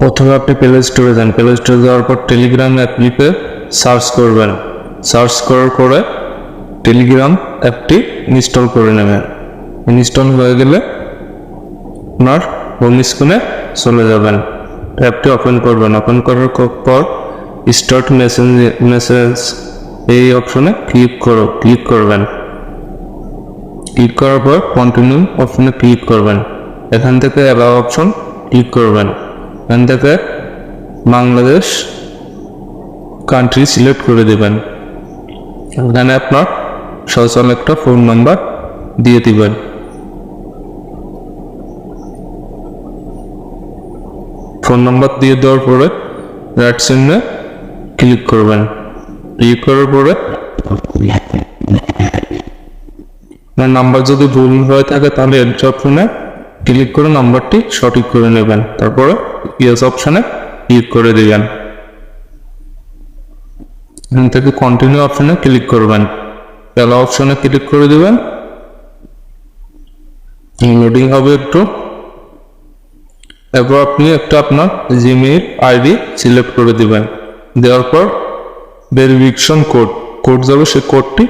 প্রথমে আপনি প্লে স্টোরে যান। প্লে স্টোরে যাওয়ার পর টেলিগ্রাম অ্যাপটিতে সার্চ করবেন। সার্চ করার পরে টেলিগ্রাম অ্যাপটি ইনস্টল করে নেবেন। ইনস্টল হয়ে গেলে আপনার হোম স্ক্রিনে চলে যাবেন। অ্যাপটি ওপেন করবেন। ওপেন করার পর স্টার্ট মেসেঞ্জ মেসেজ এই অপশনে ক্লিক করো। ক্লিক করবেন। ক্লিক করার পর কন্টিনিউ অপশনে ক্লিক করবেন। এখান থেকে অ্যালাউ অপশন ক্লিক করবেন। থেকে বাংলাদেশ কান্ট্রি সিলেক্ট করে দেবেন। এখানে আপনার সচল একটা ফোন নাম্বার দিয়ে দিবেন। ফোন নাম্বার দিয়ে দেওয়ার পরে রাইট সাইডে ক্লিক করবেন। ক্লিক করার পরে নাম্বার যদি ভুল হয়ে থাকে তাহলে এডিট অপশনে ক্লিক করে নাম্বারটি সঠিক করে নেবেন। তারপরে ইয়েস অপশনে ক্লিক করে দিবেন। এখান থেকে কন্টিনিউ অপশনে ক্লিক করবেন। এলা অপশনে ক্লিক করে দিবেন। লোডিং হবে একটু। এরপর আপনি একটা আপনার জিমেইল আইডি সিলেক্ট করে দিবেন। দেওয়ার পর ভেরিফিকেশন কোড কোড যাবে সেই কোডটি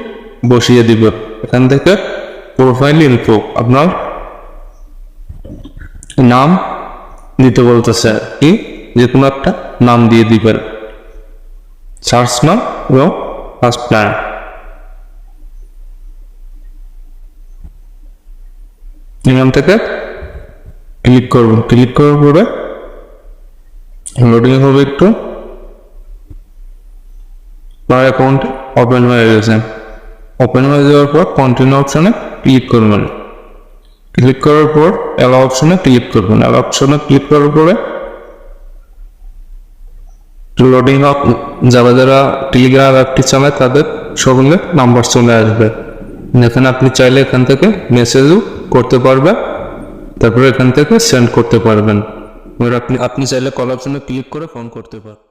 বসিয়ে দিবেন এখান থেকে প্রোফাইল ইনফো আপনার নাম দিতে বলতেছে। কি? যে কোনো একটা নাম দিয়ে দিবেন। সার্চ নাম এবং ফার্স্ট প্ল্যান এখান থেকে ক্লিক করবেন। ক্লিক করার পরে লোডিং হবে একটু। আপনার অ্যাকাউন্ট ওপেন হয়ে গেছে। ওপেন হয়ে যাওয়ার পর কন্টিনিউ অপশনে ক্লিক করবেন। ক্লিক করার পর অ্যালো অপশনে ক্লিক করবেন। অ্যালো অপশনে ক্লিক করার পরে লোডিং আপ যারা যারা টেলিগ্রাম অ্যাপটি চালায় তাদের সকলের নাম্বার চলে আসবে। এখানে আপনি চাইলে এখান থেকে মেসেজও করতে পারবেন। তারপরে এখান থেকে সেন্ড করতে পারবেন। এবার আপনি আপনি চাইলে কল অপশনে ক্লিক করে ফোন করতে পারবেন।